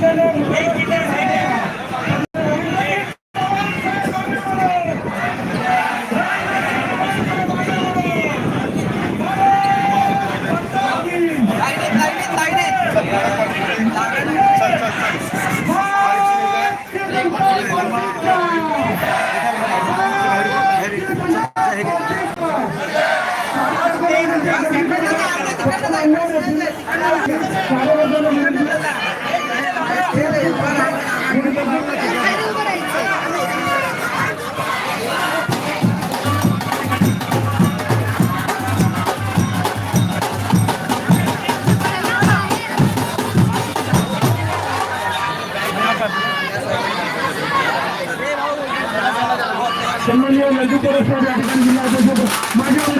এই माझ्या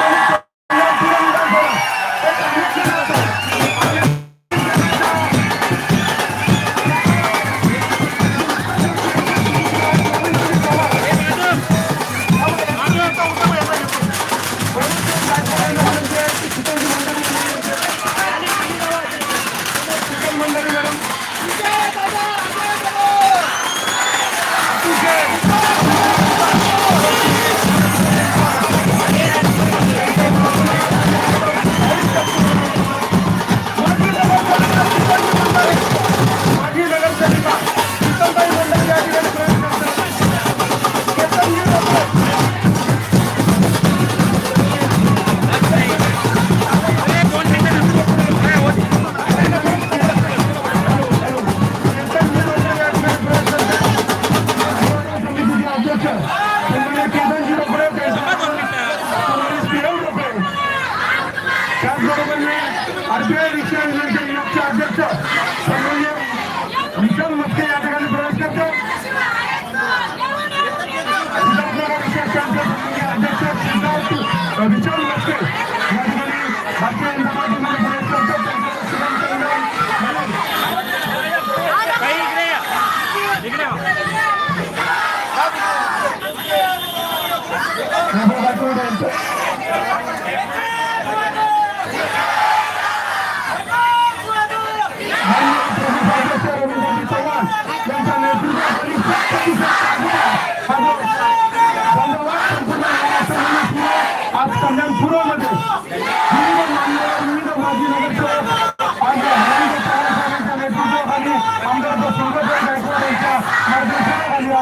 आपका नाम पूरा मत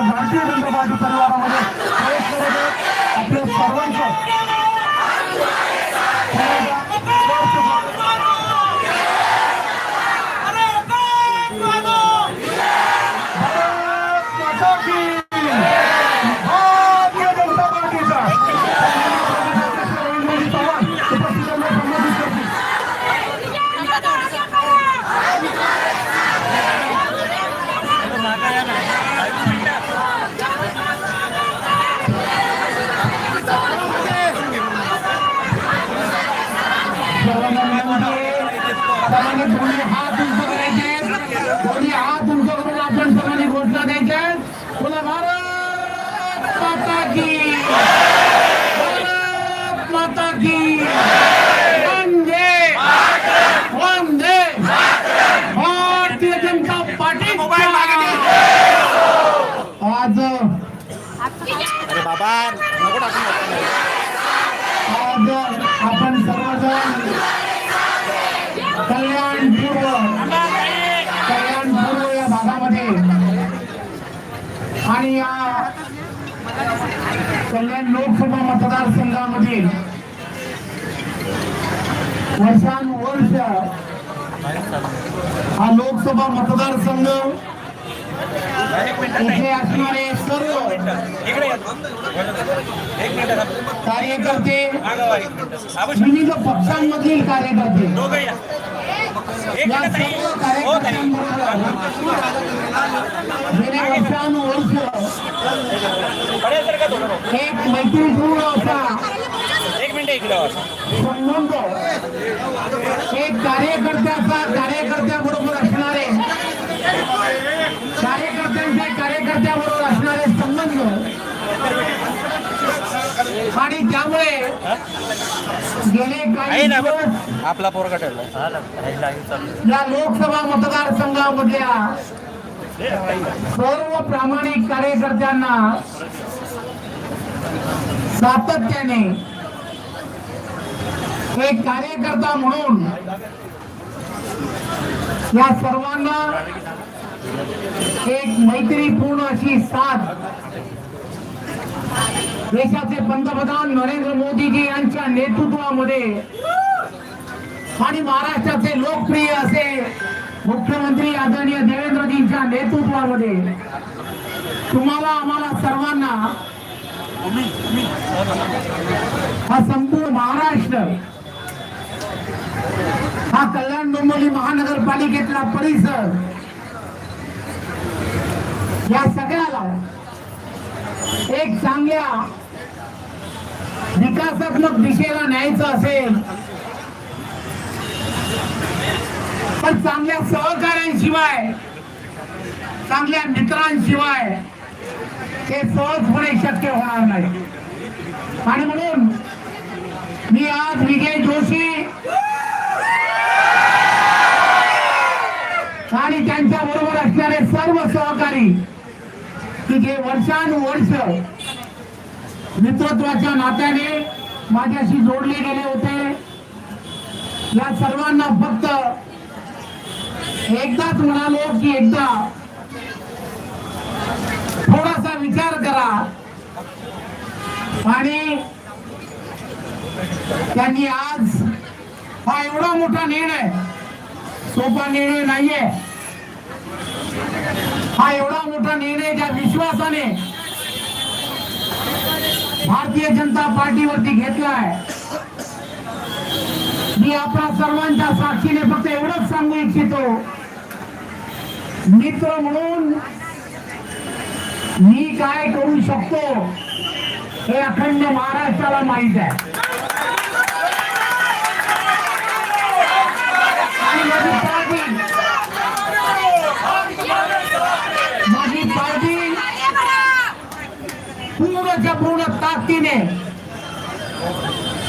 भारतीय जनता पार्टी परिवारामध्ये आपल्या सर्वांचं अरे बाबा आज आपण सर्वजण कल्याण पूर्व कल्याण पूर्व या भागामध्ये. आणि या कल्याण लोकसभा मतदारसंघामध्ये वर्षानुवर्ष हा लोकसभा मतदारसंघ इथे असणारे सर्व एक कार्यकर्ते एक विविध पक्षांमधील कार्यकर्ते या. एक सर्व कार्यकर्त्यांबरोबर गेल्या वर्षानुवर्ष एक मैत्रीपूर्ण असा एक मिनिट संबंध एक कार्यकर्त्याचा कार्यकर्त्याबरोबर असणारे कार्यकर्त्यांचे कार्यकर्त्याबरोबर असणारे संबंध आणि त्यामुळे गेले काही. दिवस आपला पोरगा या लोकसभा मतदारसंघामधल्या सर्व प्रामाणिक कार्यकर्त्यांना सातत्याने एक कार्यकर्ता म्हणून या सर्वांना एक मैत्रीपूर्ण अशी साथ देशाचे पंतप्रधान नरेंद्र मोदीजी यांच्या नेतृत्वामध्ये आणि महाराष्ट्राचे लोकप्रिय असे मुख्यमंत्री आदरणीय देवेंद्रजींच्या नेतृत्वामध्ये तुम्हाला आम्हाला सर्वांना हा संपूर्ण महाराष्ट्र हा कल्याण डोंबिवली महानगरपालिकेतला परिसर या सगळ्याला एक चांगल्या विकासात्मक दिशेला न्यायचं असेल पण चांगल्या सहकार्यांशिवाय चांगल्या मित्रांशिवाय हे सहजपणे शक्य होणार नाही. आणि म्हणून मी आज विजय जोशी आणि त्यांच्या बरोबर असणारे सर्व सहकारी की जे वर्षानुवर्ष मित्रत्वाच्या नात्याने माझ्याशी जोडले गेले होते या सर्वांना फक्त एकदाच म्हणालो की एकदा थोडासा विचार करा आणि त्यांनी आज हा एवढा मोठा निर्णय सोपा निर्णय नाहीये. हा एवढा मोठा निर्णय ज्या विश्वासाने भारतीय जनता पार्टीवरती घेतलाय. मी आपल्या सर्वांच्या साक्षीने फक्त एवढंच सांगू इच्छितो. मित्र म्हणून मी काय करू शकतो हे अखंड महाराष्ट्राला माहीत आहे आणि माझी पार्टी माझी पार्टी पूर्णच्या पूर्ण ताकदीने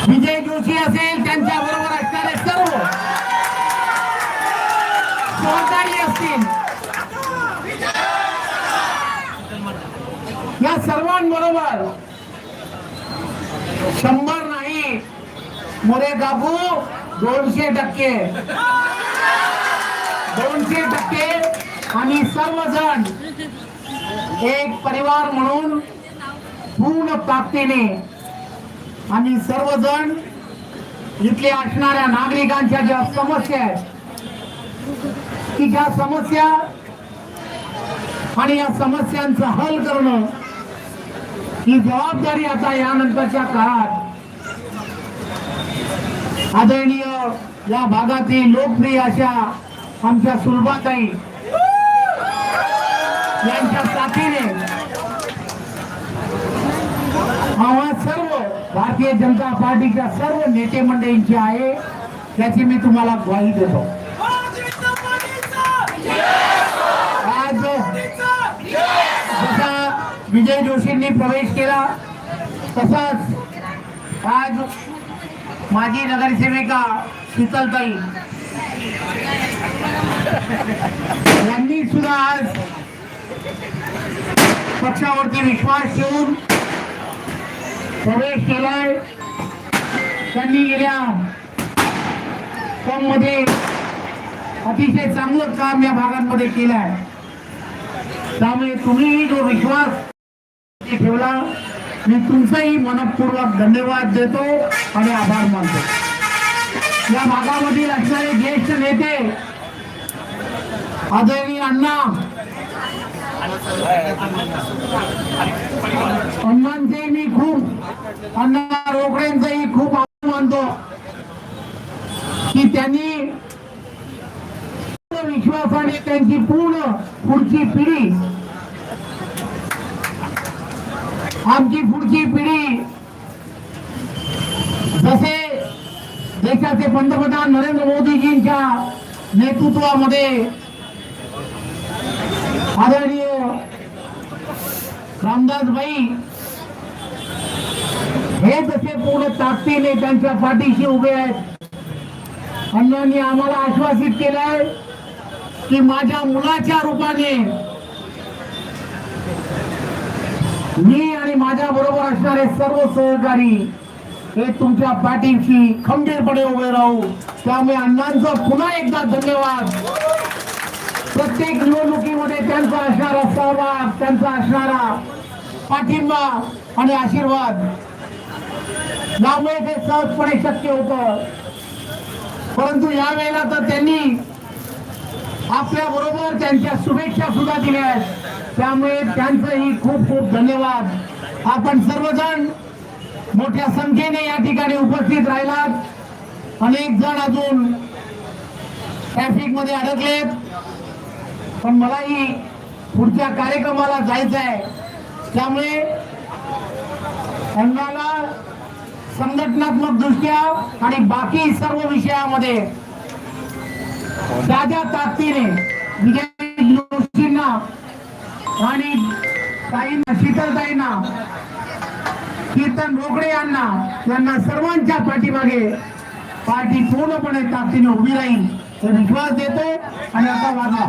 विजय जोशी असेल त्यांच्या बरोबर असणारे सर्व सहकारी असतील. या सर्वांबरोबर शंभर नाही मोरे काकू दोनशे टक्के. दोनशे टक्के आणि सर्वजण एक परिवार म्हणून पूर्ण ताकदीने आणि सर्वजण इथले असणाऱ्या नागरिकांच्या ज्या समस्या आहेत की ज्या समस्या आणि या समस्यांचं हल करणं ही जबाबदारी आता यानंतरच्या काळात आदरणीय या भागातील लोकप्रिय अशा आमच्या सुलभाताई यांच्या साथीने आम्हा सर्व भारतीय जनता पार्टीच्या सर्व नेते मंडळींची आहे. त्याची मी तुम्हाला ग्वाही देतो. आज जसा विजय जोशींनी प्रवेश केला तसाच आज माजी नगरसेविका शीतलताई यांनी सुद्धा आज पक्षावरती विश्वास ठेवून प्रवेश केलाय त्यांनी गेल्या मध्ये अतिशय चांगलं काम या भागांमध्ये केलं आहे. त्यामुळे तुम्हीही जो विश्वास ठेवला मी तुमचाही मनपूर्वक धन्यवाद देतो आणि आभार मानतो. या भागामधील असणारे ज्येष्ठ नेते आदरणीय अण्णा अण्णांचे मी खूप अण्णा रोकड्यांचाही खूप आभार मानतो की त्यांनी विश्वासाने त्यांची पूर्ण पुढची पिढी आमची पुढची पिढी जसे देशाचे पंतप्रधान नरेंद्र मोदीजींच्या नेतृत्वामध्ये आदरणीय रामदासबाई हे जसे पूर्ण ताकदीने त्यांच्या पाठीशी उभे आहेत अण्णांनी आम्हाला आश्वासित केलंय की माझ्या मुलाच्या रूपाने मी आणि माझ्या बरोबर असणारे सर्व सहकारी हे तुमच्या पाठीशी खंबीरपणे उभे राहू. त्यामुळे अण्णांचा पुन्हा एकदा धन्यवाद. प्रत्येक निवडणुकीमध्ये त्यांचा असणारा सहभाग त्यांचा असणारा पाठिंबा आणि आशीर्वाद. यामुळे ते सहजपणे शक्य होतं. परंतु यावेळेला तर त्यांनी आपल्या बरोबर त्यांच्या शुभेच्छा सुद्धा दिल्या आहेत. त्यामुळे त्यांचंही खूप खूप धन्यवाद. आपण सर्वजण मोठ्या संख्येने या ठिकाणी उपस्थित राहिलात. अनेक जण अजून ट्रॅफिकमध्ये अडकलेत. पण मलाही पुढच्या कार्यक्रमाला जायचं आहे त्यामुळे अण्णाला संघटनात्मक दृष्ट्या आणि बाकी सर्व विषयामध्ये ताज्या ताकदीने विजय जोशींना आणि ताईंना शीतलताईंना कीर्तन रोकडे यांना यांना सर्वांच्या पाठीमागे पार्टी पूर्णपणे ताकदीने उभी राहील. विश्वास देतो आणि आता वागा.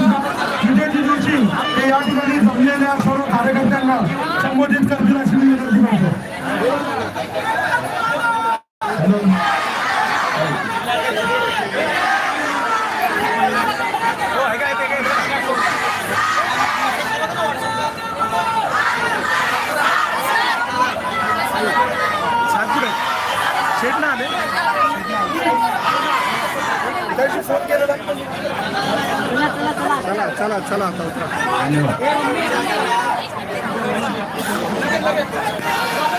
हम तुम्हारे धन्यवाद.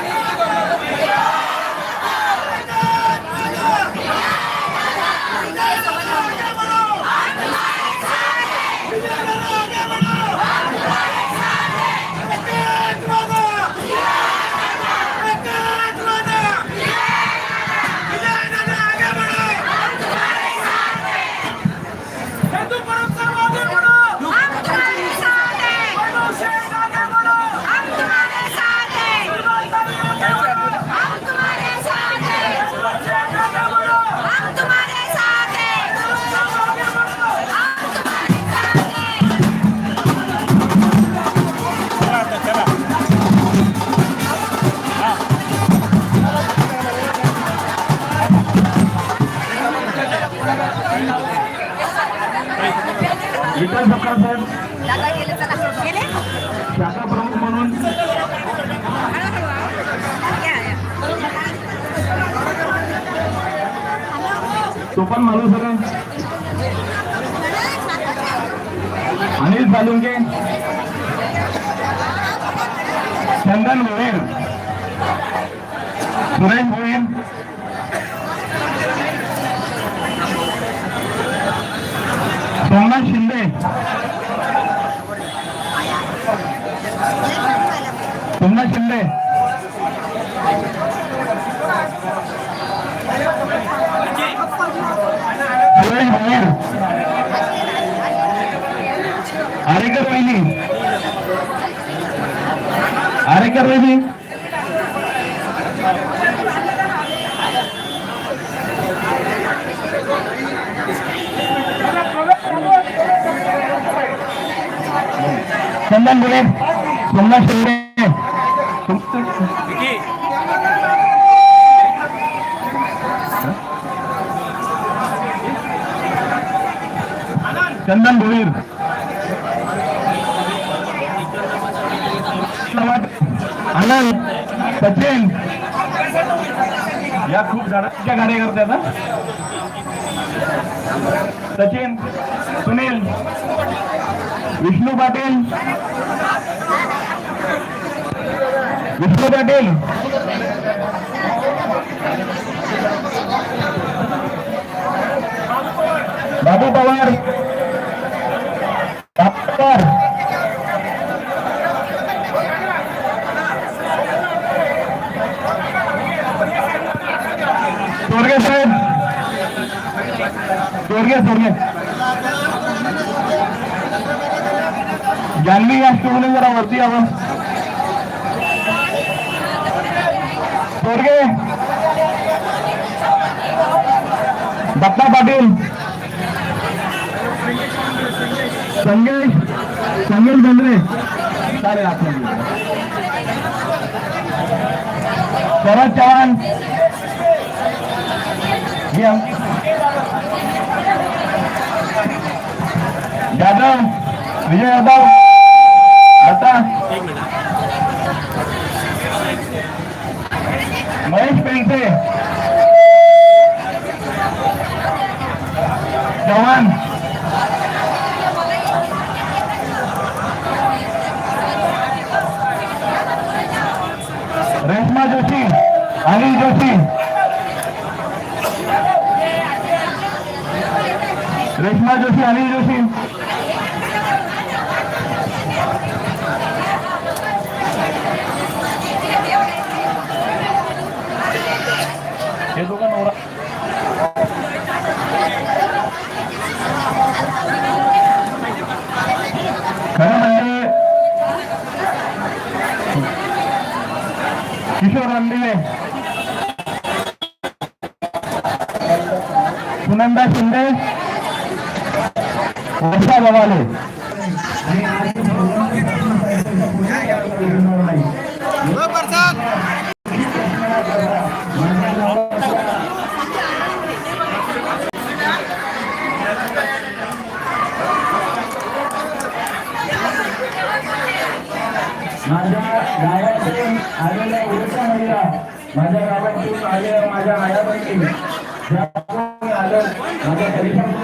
शाखा प्रमुख म्हणून या, या. तो पण माणूस सर अनिल सालुंके चंदन भोईर सुरेश भोईर सोमनाथ शिंदे సున్నా చిందే. అరెకర్ వైని అరెకర్ వైని చందన్ గురే చందన్ చిందే. चंदन भोईर. आनंद सचिन. या खूप झाडाच्या कार्यकर्त्या ना सचिन सुनील विष्णू पाटील. विष्णू पाटील. बाबू पवार. स्वर्गे साहेब. स्वर्गे स्वर्गे जान्हवी या स्टोने जरा वरती यावं. स्वर्गे दत्ता पाटील. संगेश. संगेश बेंद्रे चालेल आपण शरद चव्हाण. हे आम- यादव विजय यादव आता महेश पेंटे चव्हाण रेश्मा जोशी अनिल जोशी ইসমা জসিম আলী জসিম কিশোর আন্দিলে वर्षा गवाले? माझ्या गावातून आलेल्या उडीसा महिला माझ्या गावातून आलेल्या माझ्या आया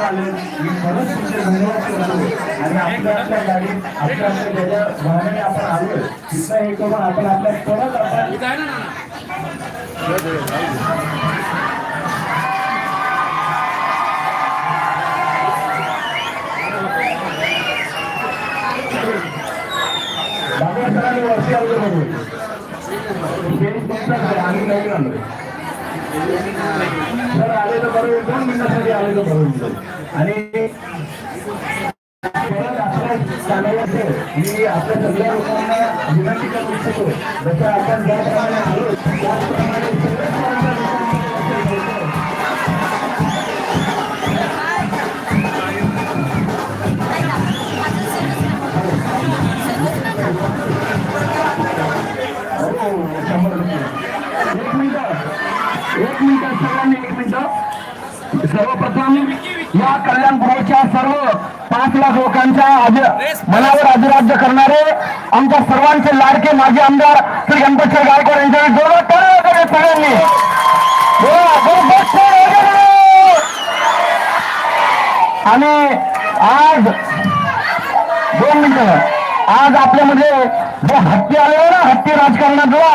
आले मी खरंच तुमचे धन्यवाद करतो. आणि आपल्या आपल्या गाडीत आपल्या आपल्या ज्याच्या आपण आलो तिथं हे करून आपण आपल्या परत आपण आम्ही नाही आलो. सर आले तर बरोबर दोन मिनिटासाठी आले तर बरोबर आणि आपल्या मी आपल्या सगळ्या लोकांना विनंती करू इच्छितो. जसं आपण ज्याप्रमाणे आलो त्याचप्रमाणे आमच्या सर्वांचे लाडके माजी आमदार श्री गणपतराव गायकवाड यांच्या जोरात टाळ्या वगैरे सगळ्यांनी. आणि आज दोन मिनिट. आज आपल्यामध्ये जो हत्ती आलेला ना हत्ती राजकारणातला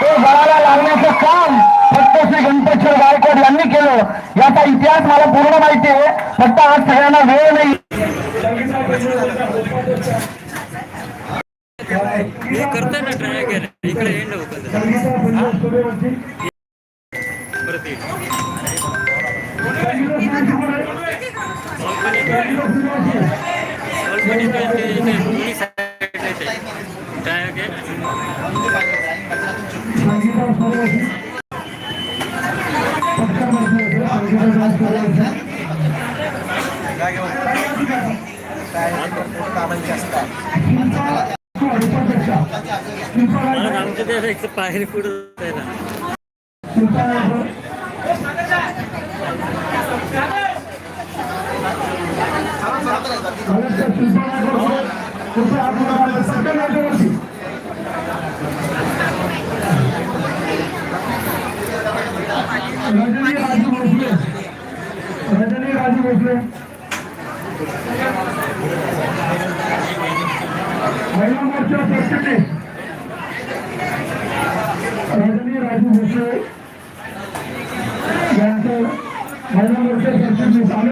तो गळाला लागण्याचं काम फक्त श्री गणपतराव गायकवाड यांनी केलं. याचा इतिहास मला पूर्ण माहिती आहे. फक्त आज सगळ्यांना वेळ नाही. आमच्या त्या एक पायरी पुढे आहे ना रजनी राजू भोसले रजनी राजू भोसले মহিলা প্রার্থী রাজনী রাজু বসু মহিলা মোর্চা প্রার্থী